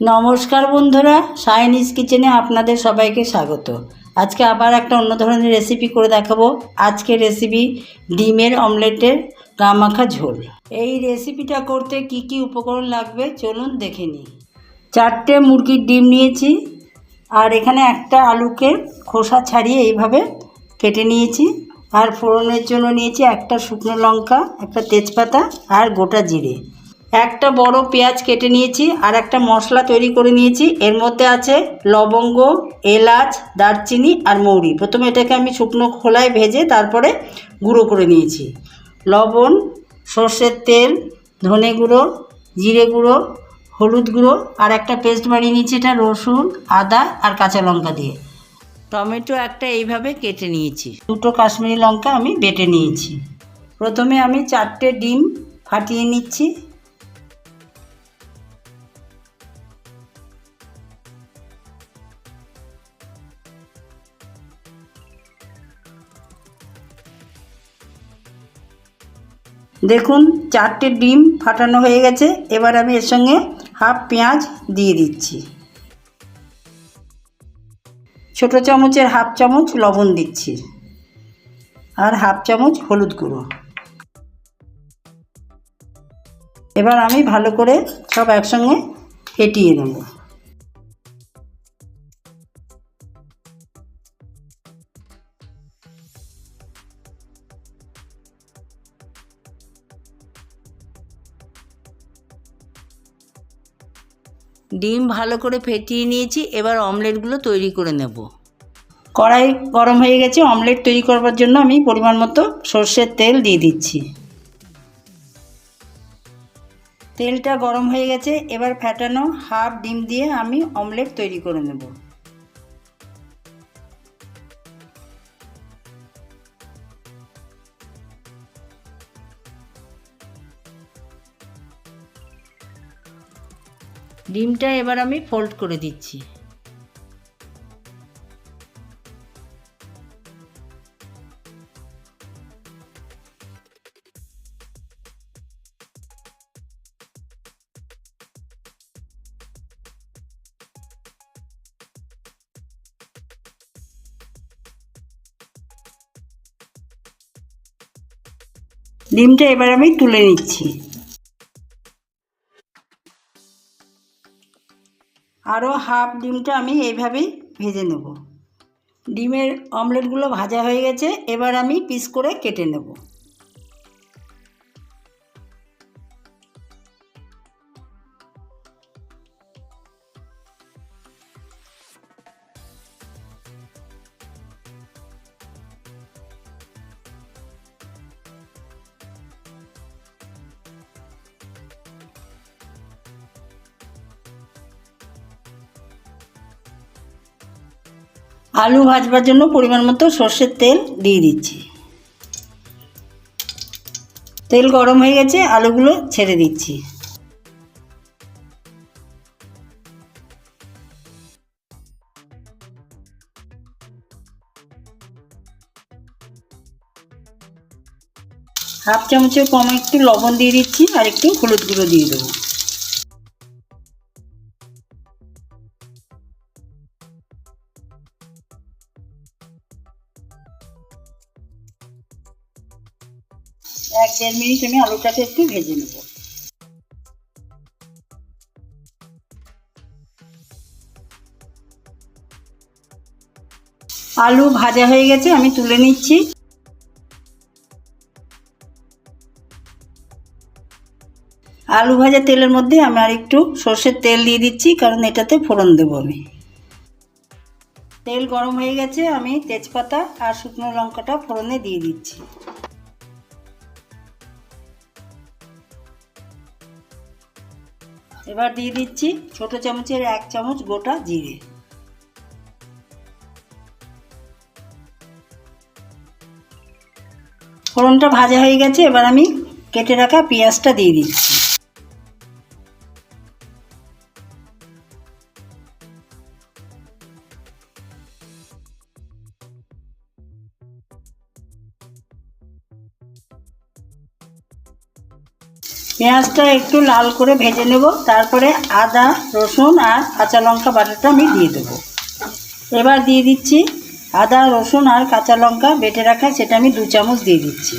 নমস্কার বন্ধুরা সাইনিজ কিচেনে আপনাদের সবাইকে স্বাগত। আজকে আবার একটা অন্য ধরনের রেসিপি করে দেখাবো। আজকে রেসিপি ডিমের অমলেটের গামাখা ঝোল। এই রেসিপিটা করতে কি কি উপকরণ লাগবে চলুন দেখে নিই। চারটে মুরগির ডিম নিয়েছি, আর এখানে একটা আলুকে খোসা ছাড়িয়ে এইভাবে কেটে নিয়েছি, আর ফোড়নের জন্য নিয়েছি একটা শুকনো লঙ্কা, একটা তেজপাতা, আর গোটা জিরে। একটা বড় পেঁয়াজ কেটে নিয়েছি আর একটা মশলা তৈরি করে নিয়েছি। এর মধ্যে আছে লবঙ্গ, এলাচ, দারচিনি আর মৌরি। প্রথমে এটাকে আমি শুকনো খোলায় ভেজে তারপরে গুঁড়ো করে নিয়েছি। লবণ, সর্ষের তেল, ধনে গুঁড়ো, জিরে গুঁড়ো, হলুদ গুঁড়ো আর একটা পেস্ট বানিয়ে নিয়েছি এটা রসুন, আদা আর কাঁচা লঙ্কা দিয়ে। টমেটো একটা এইভাবে কেটে নিয়েছি। দুটো কাশ্মীরি লঙ্কা আমি বেটে নিয়েছি। প্রথমে আমি চারটে ডিম ফাটিয়ে নিচ্ছি। দেখুন, চারটে ডিম ফাটানো হয়ে গেছে। এবার আমি এর সঙ্গে হাফ পেঁয়াজ দিয়ে দিচ্ছি। ছোট চামচের হাফ চামচ লবণ দিচ্ছি। আর হাফ চামচ হলুদ গুঁড়ো। এবার আমি ভালো করে সব একসঙ্গে ফেটিয়ে নেব। ডিম ভালো করে ফেটিয়ে নিয়েছি, এবার অমলেটগুলো তৈরি করে নেব। কড়াই গরম হয়ে গেছে, অমলেট তৈরি করবার জন্য আমি পরিমাণ মতো সর্ষের তেল দিয়ে দিচ্ছি। তেলটা গরম হয়ে গেছে, এবার ফ্যাটানো হাফ ডিম দিয়ে আমি অমলেট তৈরি করে নেব। ডিমটা এবার আমি ফোল্ড করে দিচ্ছি। ডিমটা এবার আমি তুলে নিচ্ছি। আরও হাফ ডিমটা আমি এইভাবেই ভেজে নেব। ডিমের অমলেটগুলো ভাজা হয়ে গেছে, এবার আমি পিস করে কেটে নেব। আলু ভাজবার জন্য পরিমাণ মতো সর্ষের তেল দিয়ে দিচ্ছি। তেল গরম হয়ে গেছে, আলুগুলো ছেড়ে দিচ্ছি। হাফ চামচের কম একটু লবণ দিয়ে দিচ্ছি আর একটু হলুদ গুঁড়ো দিয়ে দেবো। এক দেড় মিনিট আমি আলুটাকে একটু ভেজে নেব। আলু ভাজা হয়ে গেছে, আমি তুলে নিচ্ছি। আলু ভাজা তেলের মধ্যে আমি আর একটু সর্ষের তেল দিয়ে দিচ্ছি, কারণ এটাতে ফোড়ন দেবো আমি। তেল গরম হয়ে গেছে, আমি তেজপাতা আর শুকনো লঙ্কাটা ফোড়নে দিয়ে দিচ্ছি। এবার দিয়ে দিচ্ছি ছোট চামচের এক চামচ গোটা জিরে। ফোড়নটা ভাজা হয়ে গেছে, এবার আমি কেটে রাখা পেঁয়াজটা দিয়ে দিচ্ছি। পেঁয়াজটা একটু লাল করে ভেজে নেব, তারপরে আদা, রসুন আর কাঁচা লঙ্কা বাটাটা আমি দিয়ে দেবো। এবার দিয়ে দিচ্ছি আদা, রসুন আর কাঁচা লঙ্কা বেটে রাখা, সেটা আমি দু চামচ দিয়ে দিচ্ছি।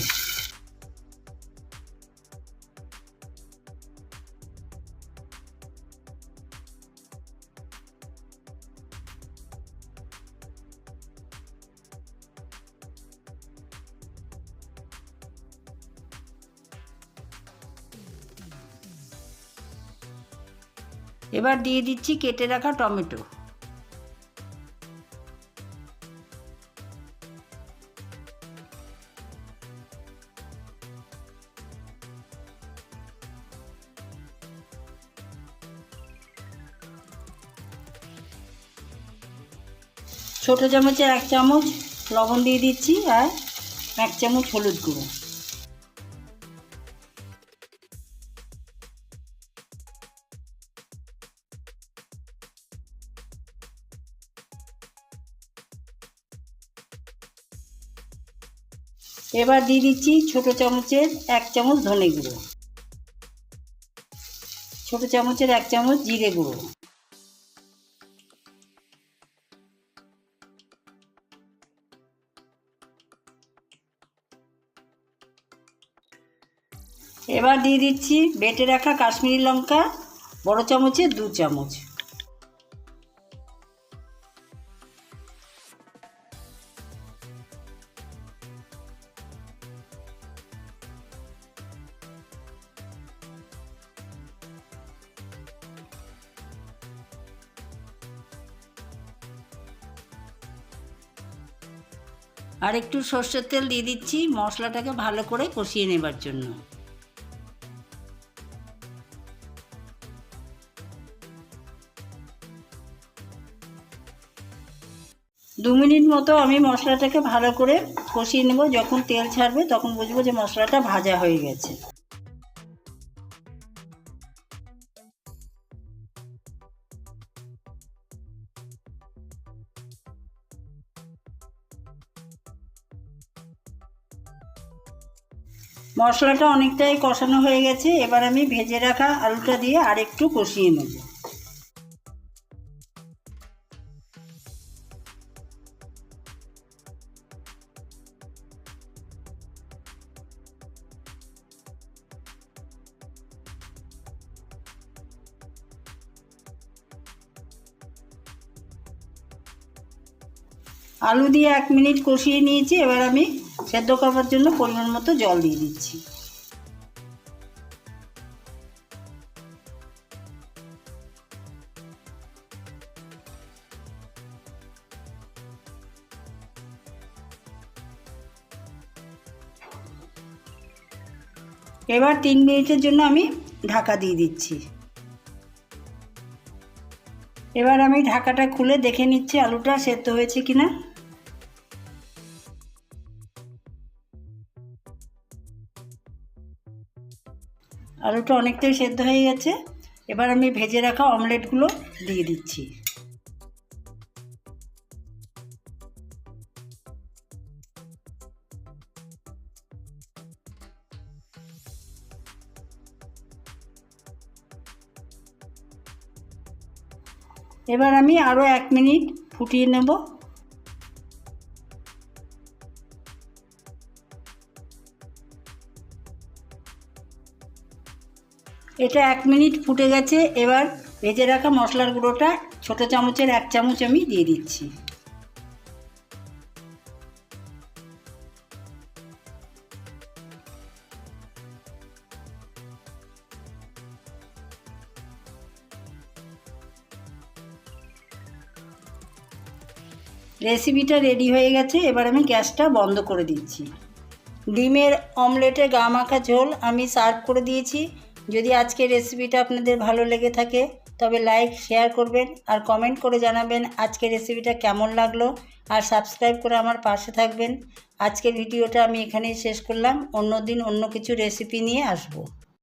এবার দিয়ে দিচ্ছি কেটে রাখা টমেটো। ছোটো চামচে এক চামচ লবণ দিয়ে দিচ্ছি আর এক চামচ হলুদ গুঁড়ো। এবার দিয়ে দিচ্ছি ছোটো চামচের এক চামচ ধনে গুঁড়ো। ছোটো চামচের এক চামচ জিরে গুঁড়ো। এবার দিয়ে দিচ্ছি বেটে রাখা কাশ্মীরি লঙ্কা, বড় চামচে দু চামচ। আর একটু সর্ষের তেল দিয়ে দিচ্ছি মশলাটাকে ভালো করে কষিয়ে নেবার জন্য। দু মিনিট মতো আমি মশলাটাকে ভালো করে কষিয়ে নেব। যখন তেল ছাড়বে তখন বুঝব যে মশলাটা ভাজা হয়ে গেছে। মশলাটা অনেকটাই কষানো হয়ে গেছে, এবার আমি ভেজে রাখা আলুটা দিয়ে আরেকটু কষিয়ে নেব। আলু দিয়ে এক মিনিট কষিয়ে নিয়েছি, এবার আমি সেদ্ধ করবার জন্য পরিমাণ মতো জল দিয়ে দিচ্ছি। এবার তিন মিনিটের জন্য আমি ঢাকা দিয়ে দিচ্ছি। এবার আমি ঢাকাটা খুলে দেখে নিচ্ছি আলুটা সেদ্ধ হয়েছে কিনা। আলুটা অনেকটাই সেদ্ধ হয়ে গেছে। এবার আমি ভেজে রাখা অমলেটগুলো দিয়ে দিচ্ছি। এবার আমি আরও এক মিনিট ফুটিয়ে নেব। এটা এক মিনিট ফুটে গেছে, এবার ভেজে রাখা মশলার গুঁড়োটা ছোটো চামচের এক চামচ আমি দিয়ে দিচ্ছি। রেসিপিটা রেডি হয়ে গেছে, এবার আমি গ্যাসটা বন্ধ করে দিচ্ছি। ডিমের অমলেটে গা মাখা ঝোল আমি সার্ভ করে দিয়েছি। যদি আজকের রেসিপিটা আপনাদের ভালো লেগে থাকে, তবে লাইক শেয়ার করবেন আর কমেন্ট করে জানাবেন আজকের রেসিপিটা কেমন লাগল আর সাবস্ক্রাইব করে আমার পাশে থাকবেন। আজকের ভিডিওটা আমি এখানেই শেষ করলাম। অন্য দিন অন্য কিছু রেসিপি নিয়ে আসব।